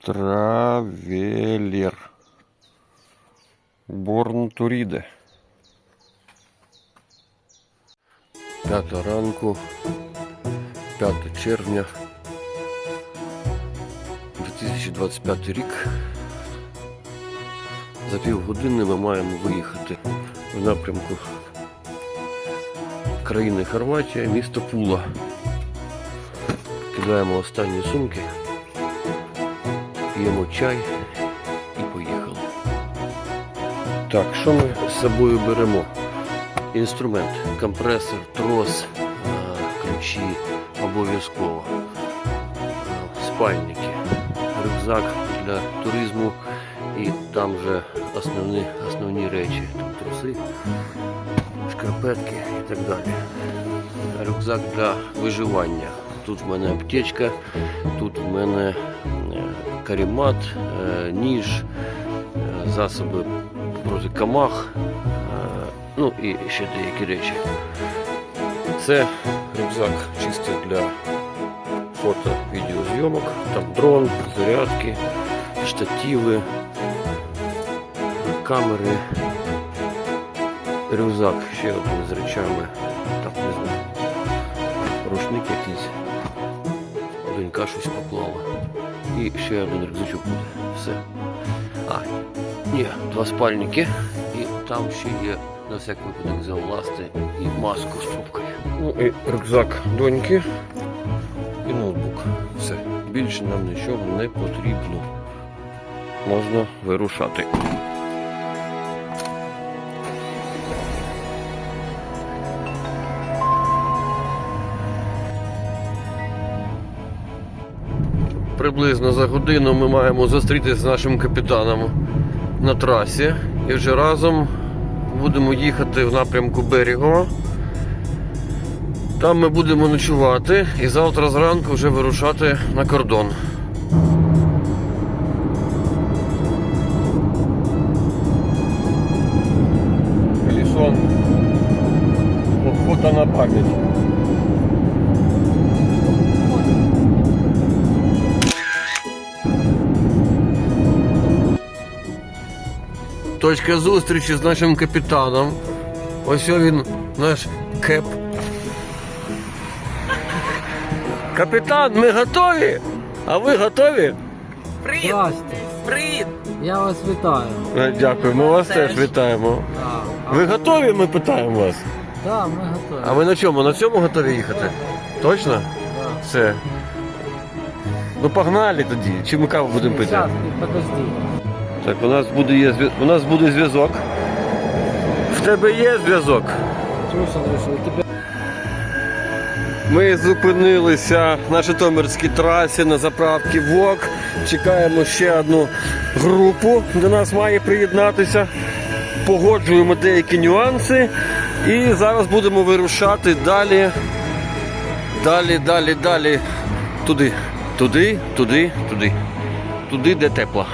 Травелер. Борн Туріде. П'ята ранку, 5 червня, 2025 рік. За півгодини ми маємо виїхати в напрямку країни Хорватія, місто Пула. Кидаємо останні сумки, п'ємо чай і поїхали. Так, що ми з собою беремо? Інструмент, компресор, трос, ключі обов'язково, спальники, рюкзак для туризму і там же основні, основні речі, там труси, шкарпетки і так далі. Рюкзак для виживання. Тут в мене аптечка, тут в мене каремат, е, ніж, е, засоби проти камах, е, ну і ще деякі речі. Це рюкзак чисто для фото, відеозйомок, там дрон, зарядки, штативи, камери, рюкзак ще один з речами, там не знаю, рушник якийсь, донька щось поклала. І ще один рюкзачок буде. Все. А, ні, два спальники. І там ще є на всяк випадок завласти і маску з трубкою. Ну і рюкзак доньки і ноутбук. Все. Більше нам нічого не потрібно. Можна вирушати. Приблизно за годину ми маємо зустрітися з нашим капітаном на трасі і вже разом будемо їхати в напрямку Берегова. Там ми будемо ночувати і завтра зранку вже вирушати на кордон. Точка зустрічі з нашим капітаном. Ось він, наш кеп. Капітан, ми готові? А ви готові? Привіт! Здрасте, Привіт! я вас вітаю. Е, Дякую, ми вас теж вітаємо. Да. Ви готові? Ми питаємо вас. Да, ми готові. А ви на чому? На цьому готові їхати? Точно? Да. Все. Ну погнали тоді. Чи ми каву будемо пити? Подожди. Так, у нас буде є у нас буде зв'язок. В тебе є зв'язок? Ми зупинилися на Житомирській трасі на заправці ВОК. Чекаємо ще одну групу, до нас має приєднатися. Погоджуємо деякі нюанси. І зараз будемо вирушати далі. Далі, далі, далі. Туди. Туди, туди, туди. Туди, де тепло.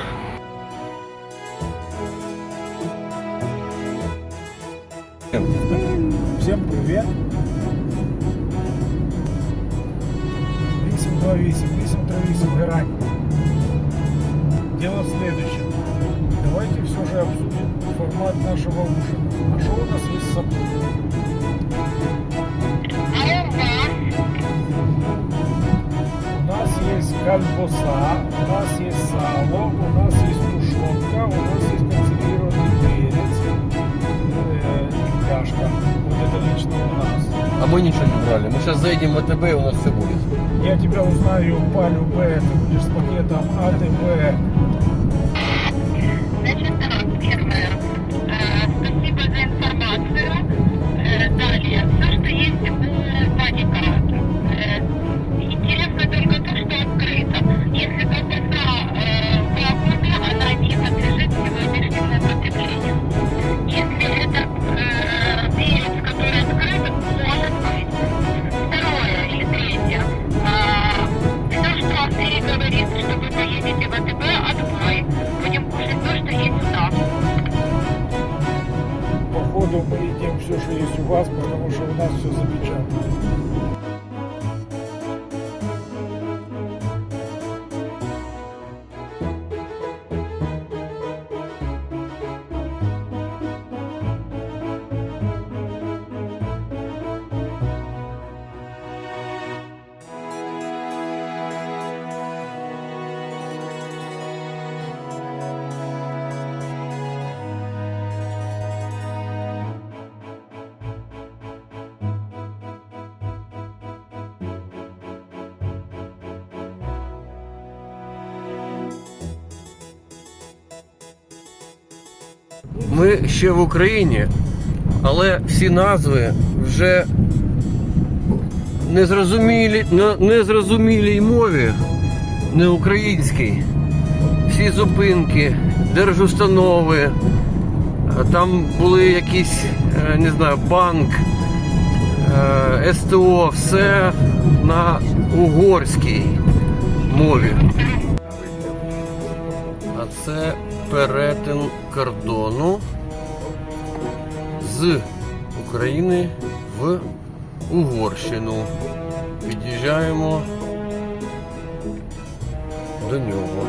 формат нашего ужина. А что у нас есть с собой? У нас есть колбаса, у нас есть сало, у нас есть тушенка, у нас есть консервированный перец э, и пляшка. Вот это лично у нас. А мы ничего не брали. Мы сейчас заедем в АТБ и у нас все будет. Я тебя узнаю по любе, ты будешь с пакетом АТБ. Ми ще в Україні, але всі назви вже незрозумілі, незрозумілій мові, не українській. Всі зупинки, держустанови, там були якісь, е, не знаю, банк, е, СТО, все на угорській мові. А це перетин кордону з України в Угорщину. Під'їжджаємо до нього.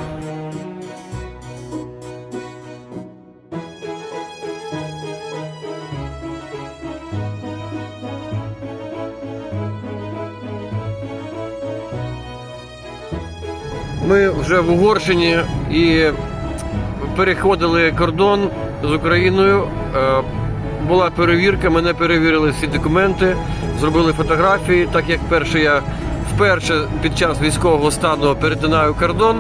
Ми вже в Угорщині і переходили кордон з Україною. Е, Була перевірка, мене перевірили всі документи, зробили фотографії, так як перше я вперше під час військового стану перетинаю кордон.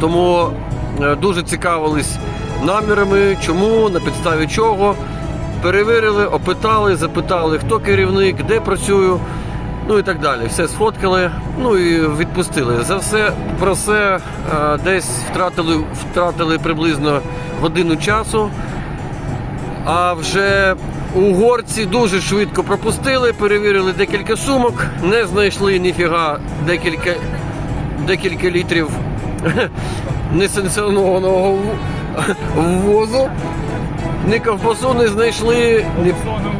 Тому е, дуже цікавились намірами, чому, на підставі чого. Перевірили, опитали, запитали, хто керівник, де працюю, ну і так далі. Все сфоткали, ну і відпустили. За все про все е, десь втратили, втратили приблизно годину часу. А вже угорці дуже швидко пропустили, перевірили декілька сумок, не знайшли ніфіга декілька, декілька літрів несанкціонованого ввозу. Ні ковбасу не знайшли, ні, Колбасу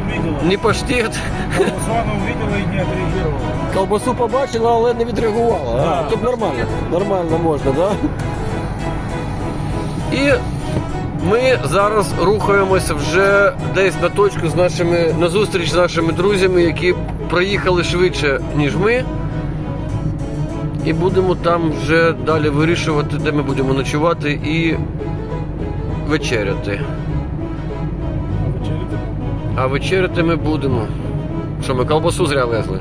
ні паштет. Колбасу увидела и не отреагировала. Ковбасу побачила, але не відреагувала. Да. Тут нормально. Нормально можна, так? Да? І ми зараз рухаємося вже десь на точку з нашими на зустріч з нашими друзями, які проїхали швидше, ніж ми. І будемо там вже далі вирішувати, де ми будемо ночувати і вечеряти. А вечеряти ми будемо. Що, ми колбасу зря везли?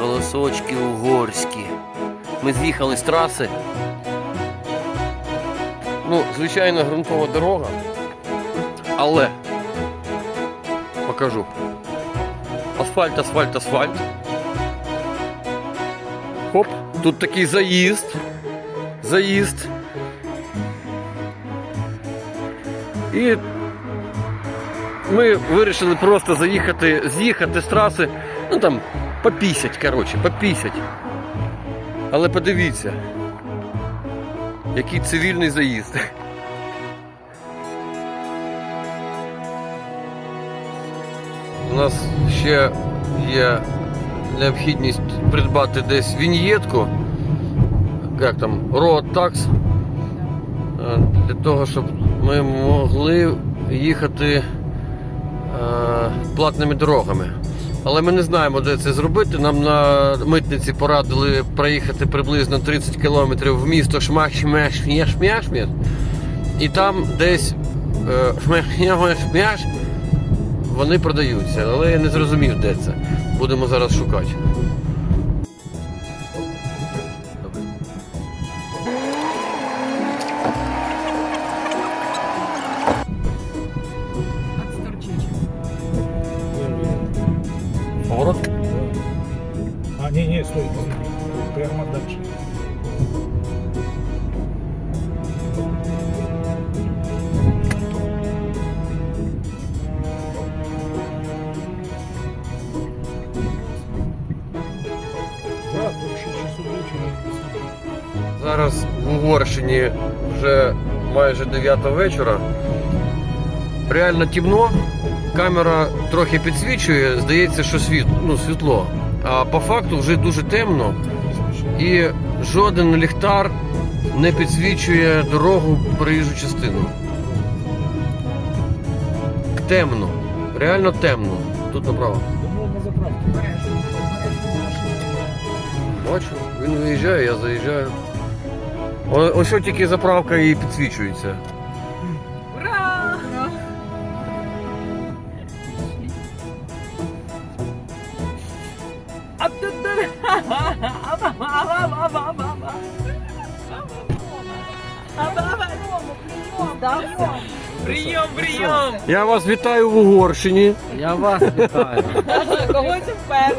Колосочки угорські. Ми з'їхали з траси. Ну, звичайно, ґрунтова дорога. Але покажу. Асфальт, асфальт, асфальт. Хоп, тут такий заїзд. Заїзд. І ми вирішили просто заїхати, з'їхати з траси, ну там по 50, коротше, по 50. Але подивіться, який цивільний заїзд. У нас ще є необхідність придбати десь віньєтку, як там, road tax, е, для того, щоб ми могли їхати е, платними дорогами. Але ми не знаємо, де це зробити. Нам на митниці порадили проїхати приблизно 30 кілометрів в місто шмах шмяш шмяш шмяш І там десь е, вони продаються. Але я не зрозумів, де це. Будемо зараз шукати. Угорщині вже майже 9 вечора. Реально темно. Камера трохи підсвічує, здається, що світ, ну, світло. А по факту вже дуже темно і жоден ліхтар не підсвічує дорогу проїжджу частину. Темно. Реально темно. Тут направо. Бачу, він виїжджає, я заїжджаю. О- Ось що тільки заправка і підсвічується. Прийом, прийом! Я вас вітаю в Угорщині. Я вас вітаю.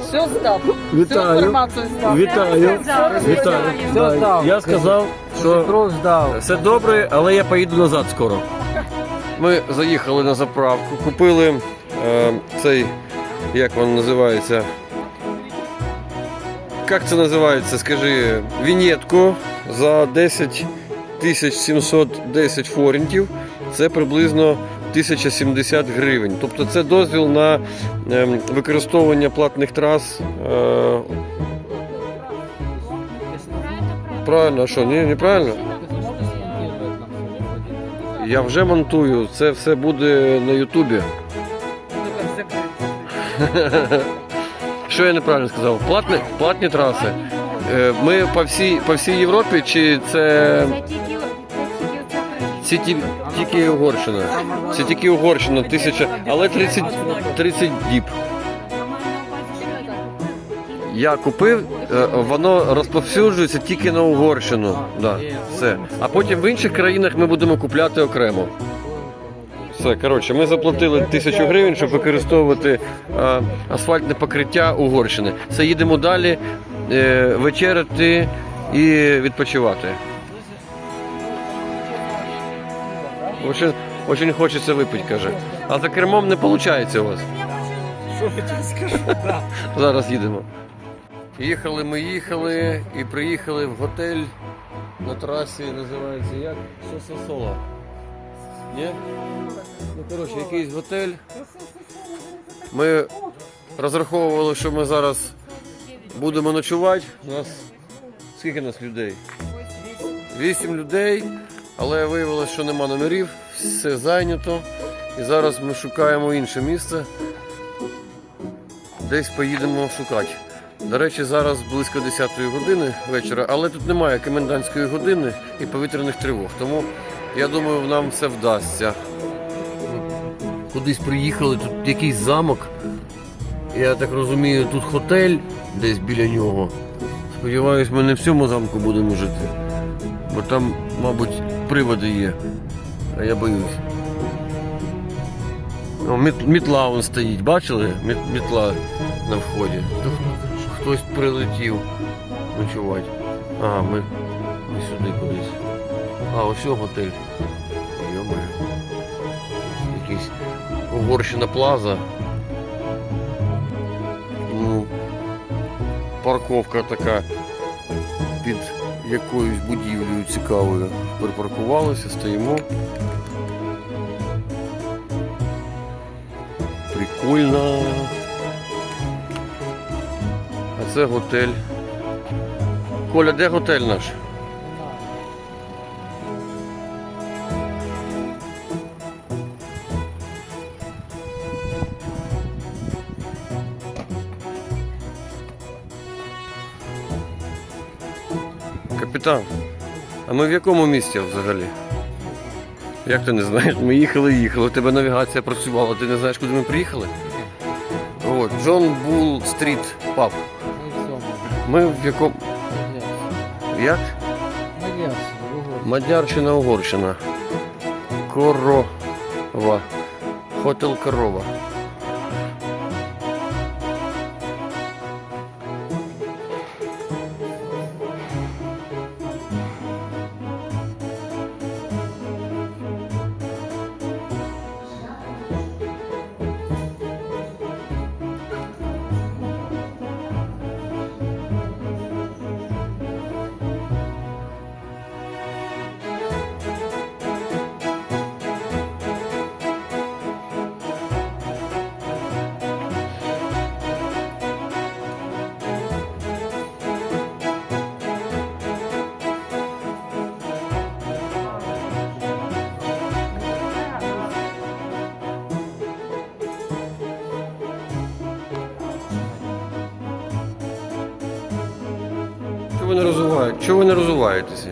Все здав. Вітаю. Інформацію здав. Вітаю. Вітаю. Все здав. Я сказав, що здав. все добре, але я поїду назад скоро. Ми заїхали на заправку, купили е, цей, як він називається. Як це називається? Скажи, вінєтку за 10 тисяч 710 форінтів. Це приблизно 1070 гривень. Тобто це дозвіл на ем, використовування платних трас. Правильно, а що? Ні, неправильно? Я вже монтую, це все буде на Ютубі. Що я неправильно сказав? Платні, платні траси. Е, Ми по всій, по всій Європі, чи це Це тільки Угорщина? Це тільки Угорщина, тисяча, але 30, 30 діб. Я купив, е, воно розповсюджується тільки на Угорщину. Да, все. А потім в інших країнах ми будемо купляти окремо. Все, коротше, ми заплатили тисячу гривень, щоб використовувати е, асфальтне покриття Угорщини. Це їдемо далі е, вечеряти і відпочивати. Очень, очень хочеться випити, каже. А за кермом не виходить у вас. Що я скажу? Зараз їдемо. Їхали ми їхали і приїхали в готель на трасі, називається як? Сососола. Ні? Ну, коротше, якийсь готель. Ми розраховували, що ми зараз будемо ночувати. У нас скільки нас людей? Вісім людей, але виявилося, що нема номерів, все зайнято. І зараз ми шукаємо інше місце десь поїдемо шукати. До речі, зараз близько 10-ї години вечора, але тут немає комендантської години і повітряних тривог. Тому я думаю, нам все вдасться. Кудись приїхали, тут якийсь замок. Я так розумію, тут готель десь біля нього. Сподіваюсь, ми не в цьому замку будемо жити. Бо там, мабуть, приводи є. А я боюсь. О, міт- мітла вон стоїть, бачили? Міт- Мітла на вході. Хтось прилетів ночувати. Ага, ми, ми сюди кудись. А, ось готель. Йомаю. Якийсь Угорщина Плаза. Ну, парковка така під якоюсь будівлею цікавою. Припаркувалися, стоїмо. Прикольно. Це готель. Коля, де готель наш? Капітан, а ми в якому місті взагалі? Як ти не знаєш? Ми їхали, їхали. У тебе навігація працювала, ти не знаєш, куди ми приїхали? От, Джон Бул Стріт Паб. Ми в якому. Як? Мадярщина, Угорщина. Корова. Хотел Корова. Не розвиваєте? Чого ви не розвиваєтеся?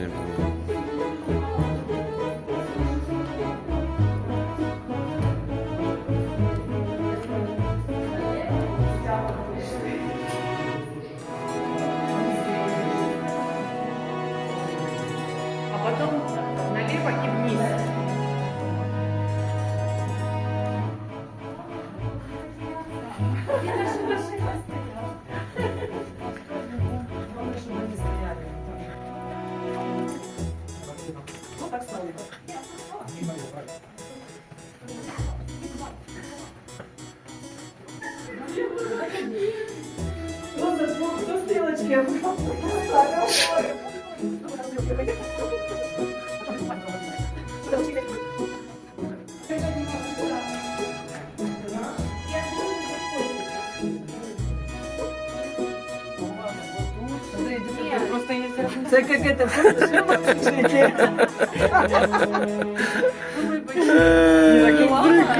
Це як это,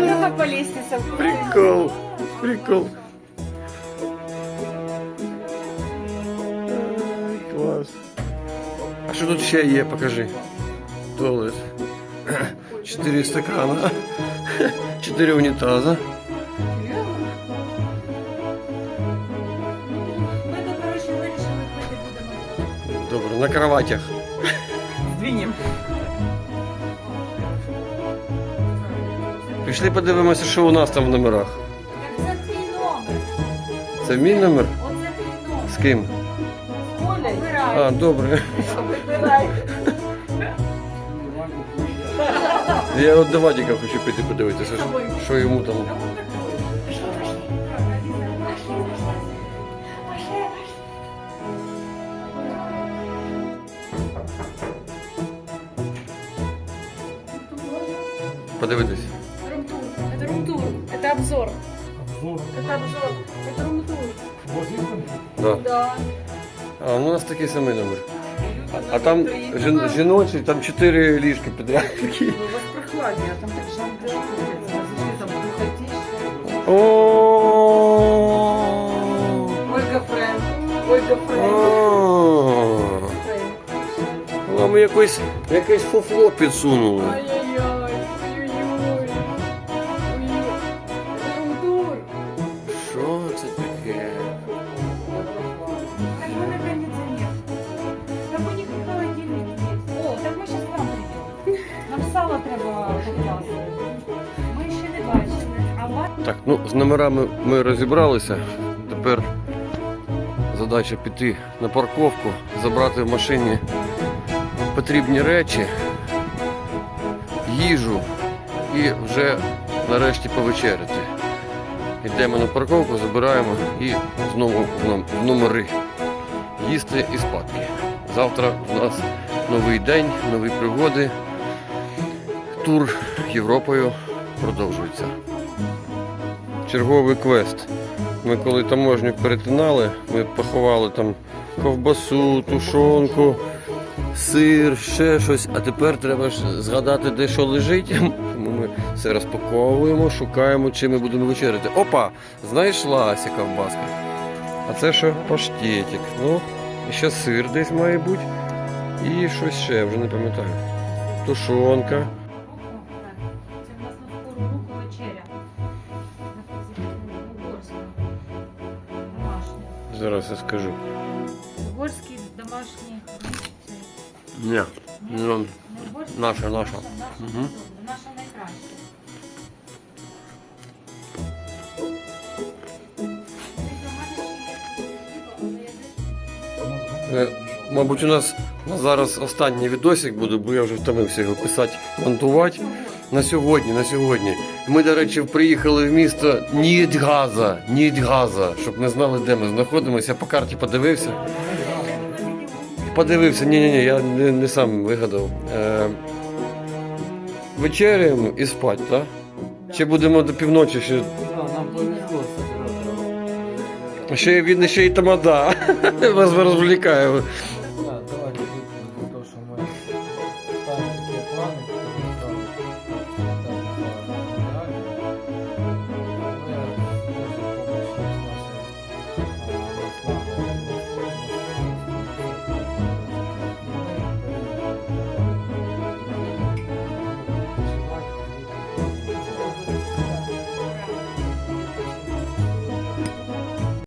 Давай по лестнице. Прикол. Прикол. ще є? Покажи. Туалет. Чотири стакана. Чотири унітаза. Ми тут, коротше, вирішили пити будемо. Добре, на кроватях. Сдвинем. Пішли подивимося, що у нас там в номерах. Так це твій номер. Це мій номер? Оце твій номер. З ким? Оля, А, добре. Я от до Вадіка хочу піти подивитися, що- що йому там. Подивитись. Румтур. Это румтур. Это обзор. Обзор. Это обзор. Это румтур. Возьмем? Да. Да. А у нас такий самий номер. А там жін- жіночий, там чотири ліжки підряд такі. Прохладнее, а там так жарко. Зачем там духотища? О. Ольга Френ. Ольга Френ. О. Нам якось, якесь фуфло підсунули. Ну з номерами ми розібралися. Тепер задача піти на парковку, забрати в машині потрібні речі, їжу і вже нарешті повечеряти. Йдемо на парковку, забираємо і знову в номери. Їсти і спати. Завтра у нас новий день, нові пригоди. Тур Європою продовжується черговий квест. Ми коли таможню перетинали, ми поховали там ковбасу, тушонку, сир, ще щось. А тепер треба ж згадати, де що лежить. Тому ми все розпаковуємо, шукаємо, чим ми будемо вечеряти. Опа! Знайшлася ковбаска. А це що? Паштетик. Ну, ще сир десь має бути. І щось ще, вже не пам'ятаю. Тушонка. Зараз я скажу. Угорський домашній. Ні. Не угорський? наша, наша. Наша, добре. наша найкраща. Е, Мабуть, у нас на зараз останній відосик буде, бо я вже втомився його писати, монтувати. На сьогодні, на сьогодні. Ми, до речі, приїхали в місто Нідгаза, Нідгаза, щоб ми знали, де ми знаходимося. Я по карті подивився. Подивився, ні, ні, ні, я не, не сам вигадав. Е, вечеряємо і спать, так? Чи будемо до півночі ще. Нам повезло Ще він ще й тамада. Вас розвлікає.